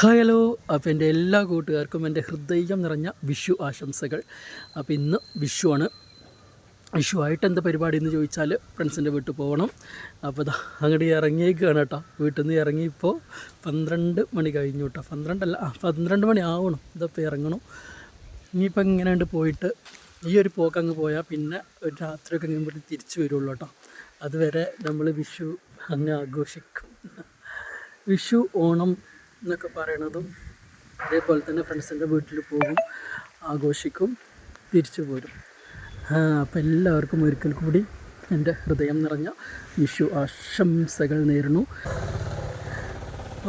Hi hello. അപ്പോൾ എന്റെ എല്ലാ കൂട്ടുകാർക്കും എന്റെ ഹൃദയം നിറഞ്ഞ വിഷു ആശംസകൾ. അപ്പോൾ ഇന്ന് വിഷു ആണ്. വിഷു ആയിട്ട് എന്താ പരിപാടി എന്ന് ചോദിച്ചാൽ ഫ്രണ്ട്സിന്റെ വീട്ടിൽ പോകണം അപ്പോൾ അങ്ങോട്ട് ഇറങ്ങിയേക്കാണ് കേട്ടോ. വീട്ടിൽ നിന്ന് ഇറങ്ങിയപ്പോൾ പന്ത്രണ്ട് മണി കഴിഞ്ഞു കേട്ടോ. പന്ത്രണ്ടല്ല പന്ത്രണ്ട് മണി ആവണം. ഇതപ്പോൾ ഇറങ്ങണം. ഇനിയിപ്പോൾ ഇങ്ങനെ പോയിട്ട് ഈ ഒരു പോക്ക് അങ്ങ് പോയാൽ പിന്നെ ഒരു രാത്രിയൊക്കെ കഴിയുമ്പോൾ തിരിച്ചു വരുള്ളൂ കേട്ടോ. അതുവരെ നമ്മൾ വിഷു അങ്ങ് ആഘോഷിക്കും. വിഷു ഓണം എന്നൊക്കെ പറയണതും അതേപോലെ തന്നെ ഫ്രണ്ട്സിന്റെ വീട്ടിൽ പോകും ആഘോഷിക്കും തിരിച്ചു പോരും. അപ്പോൾ എല്ലാവർക്കും ഒരിക്കൽ കൂടി എന്റെ ഹൃദയം നിറഞ്ഞ വിഷു ആശംസകൾ നേരുന്നു.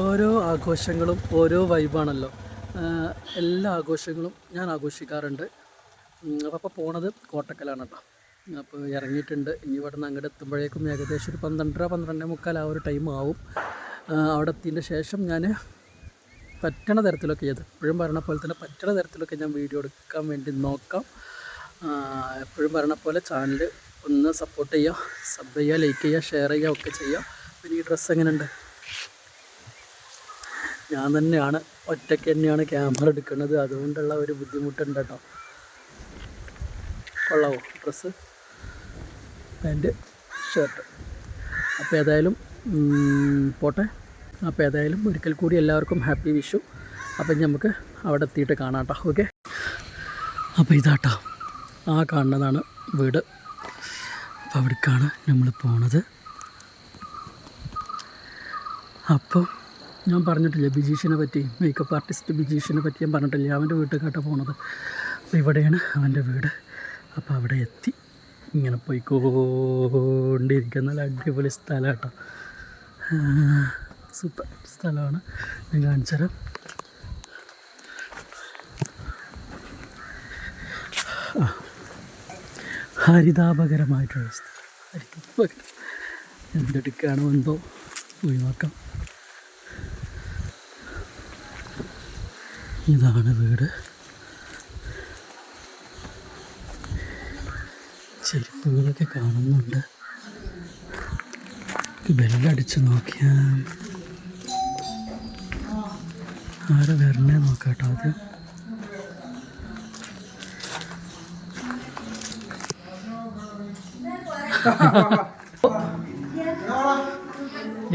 ഓരോ ആഘോഷങ്ങളും ഓരോ വൈബാണല്ലോ. എല്ലാ ആഘോഷങ്ങളും ഞാൻ ആഘോഷിക്കാറുണ്ട്. അപ്പോൾ പോണത് കോട്ടക്കലാണ് കേട്ടോ. അപ്പോൾ ഇറങ്ങിയിട്ടുണ്ട്. ഇനി ഇവിടെ നിന്ന് അങ്ങോട്ട് എത്തുമ്പോഴേക്കും ഏകദേശം ഒരു പന്ത്രണ്ടര പന്ത്രണ്ടേ മുക്കാൽ ആ ഒരു ടൈം ആവും. അവിടെ എത്തിയതിന്റെ ശേഷം ഞാൻ പറ്റണ തരത്തിലൊക്കെ ചെയ്ത് എപ്പോഴും പറയണ പോലെ തന്നെ പറ്റണ തരത്തിലൊക്കെ ഞാൻ വീഡിയോ എടുക്കാൻ വേണ്ടി നോക്കാം. എപ്പോഴും പറയണ പോലെ ചാനൽ ഒന്ന് സപ്പോർട്ട് ചെയ്യുക സബ് ചെയ്യുക ലൈക്ക് ചെയ്യുക ഷെയർ ചെയ്യുക ഒക്കെ ചെയ്യുക. പിന്നെ ഈ ഡ്രസ്സ് എങ്ങനെയുണ്ട്? ഞാൻ തന്നെയാണ് ഒറ്റയ്ക്ക് തന്നെയാണ് ക്യാമറ എടുക്കുന്നത്. അതുകൊണ്ടുള്ള ഒരു ബുദ്ധിമുട്ടുണ്ട് കേട്ടോ. കൊള്ളാവോ ഡ്രസ്സ് പാന്റ് ഷർട്ട് അപ്പോൾ ഏതായാലും പോട്ടെ. അപ്പോൾ ഏതായാലും ഒരിക്കൽ കൂടി എല്ലാവർക്കും ഹാപ്പി വിഷു. അപ്പം നമുക്ക് അവിടെ എത്തിയിട്ട് കാണാം കേട്ടോ ഓക്കെ? അപ്പോൾ ഇതാട്ടോ ആ കാണുന്നതാണ് വീട്. അപ്പോൾ അവിടേക്കാണ് നമ്മൾ പോണത്. അപ്പോൾ ഞാൻ പറഞ്ഞിട്ടില്ല ബിജീഷിനെ പറ്റി മേക്കപ്പ് ആർട്ടിസ്റ്റ് ബിജീഷിനെ പറ്റി ഞാൻ പറഞ്ഞിട്ടില്ല അവന്റെ വീട്ടിലേക്കാട്ടോ പോണത്. അപ്പോൾ ഇവിടെയാണ് അവന്റെ വീട്. അപ്പോൾ അവിടെ എത്തി. ഇങ്ങനെ പോയിക്കോണ്ടിരിക്കുന്ന നല്ല അടിപൊളി സ്ഥലം കേട്ടോ. സൂപ്പർ സ്ഥലമാണ്. ഞാൻ കാണിച്ചുതരാം ഹരിതാപകരമായിട്ടുള്ള സ്ഥലം. എന്തെടുക്കുകയാണോ എന്തോ പോയി നോക്കാം ഇതാണ് വീട്. ചെരുപ്പുകളൊക്കെ കാണുന്നുണ്ട്. ബെല്ലടിച്ച് നോക്കിയാൽ ആരെ വരണേ നോക്കാട്ടോ ആദ്യം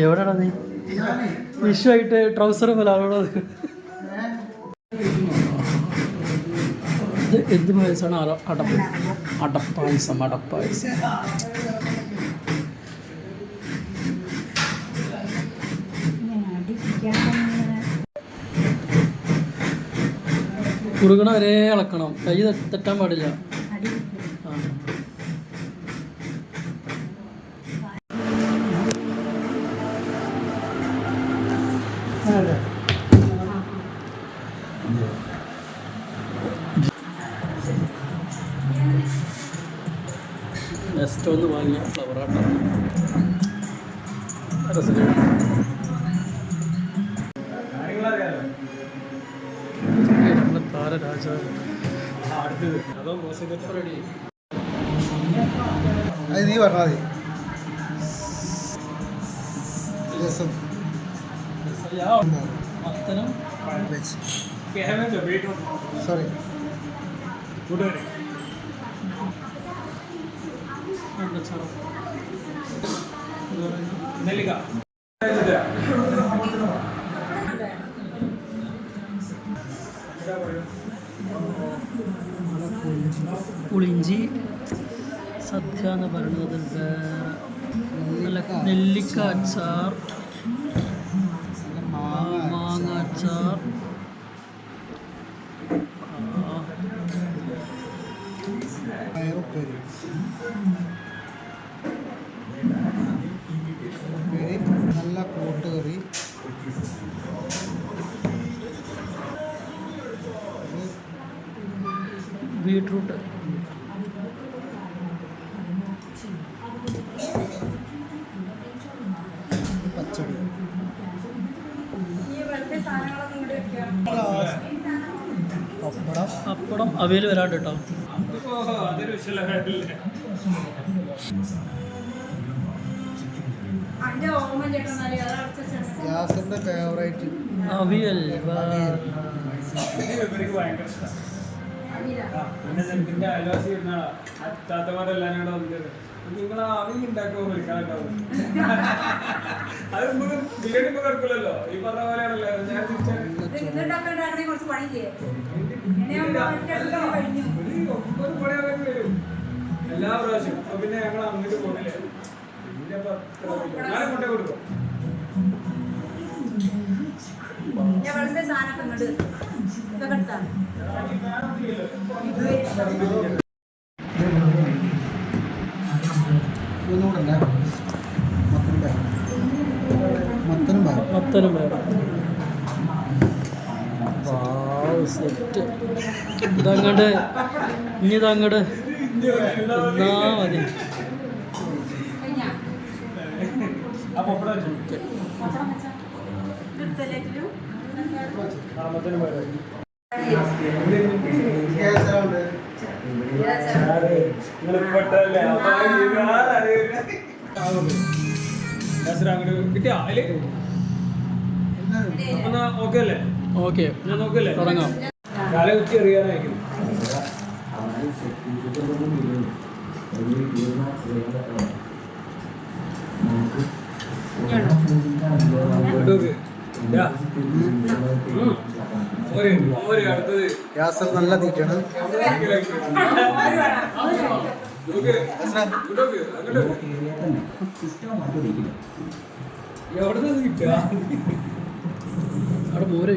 എവിടെയാടാ നീ? വിഷുവായിട്ട് ട്രൗസർ പോലെ ആളോട് എന്ത് പായസമാണ്? അടപ്പ്. അടപ്പായസം അടപ്പായസം. കുറുകണ വരെ ഇളക്കണം കൈ തെറ്റാൻ പാടില്ല. ഫ്ലവർ ഒന്ന് വാങ്ങിയ ആട്ടോ രസകരം നമ്മളെ താരരാജാവ് റെഡി അത് നീ പറഞ്ഞാൽ മതി. രസം. സോറി അച്ചാറും പുളിഞ്ചി സദ്യ എന്ന് പറയുന്നത് നല്ല നെല്ലിക്ക അച്ചാർ മാങ്ങ അച്ചാർ. നല്ല കൂട്ടുകറി ബീട്രൂട്ട്. പപ്പടം അവയിൽ വരാണ്ട് കേട്ടോ അവിയൽ ഭയങ്കര ഇഷ്ടമാണ് അനില പിന്നെ ചെറുക്കിന്റെ അയൽവാസി ഇരുന്നാളാ താത്തമാരെല്ലാരും കൂടെ വന്നത് നിങ്ങൾ ആവി ഉണ്ടാക്കുമോ വിളിക്കാനുണ്ടാവും അത് നമുക്ക് ബിരിയാണി ഇപ്പൊ കിടക്കില്ലല്ലോ. ഈ പറഞ്ഞ പോലെയാണല്ലോ. ഞാൻ എല്ലാ പ്രാവശ്യം അപ്പൊ പിന്നെ ഞങ്ങൾ അങ്ങോട്ട് പോകില്ലേ പിന്നെ ഞാൻ കൊണ്ടേ കൊടുക്കും ഇങ്ങോട്ട് ഇതൊക്കെ എടുത്താണ് മത്തനും പറ മത്തനും വേറെ വാവ് സെറ്റ് ഇതങ്ങോട്ട് ഇനി ഇതങ്ങോട്ട് എന്നാ മതി. കിട്ടിയാ അതിൽ ഓക്കെ അല്ലേ ഓക്കെ ഞാൻ നോക്കല്ലേ? തുടങ്ങാം. യാസർ നല്ല. അങ്ങോട്ട് എവിടുന്ന് കിട്ടുക അവിടെ മോര്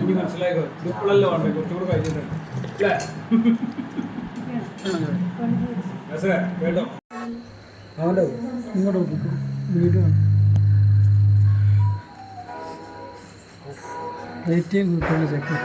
ഇനി മനസ്സിലായോ? ഇപ്പോഴല്ലോ വേണ്ടേ? കുറച്ചുകൂടെ കഴിഞ്ഞിട്ടുണ്ട് അല്ലേ? രസേ, കേട്ടോ? അവന്റെ വീഡിയോ ചെക്ക്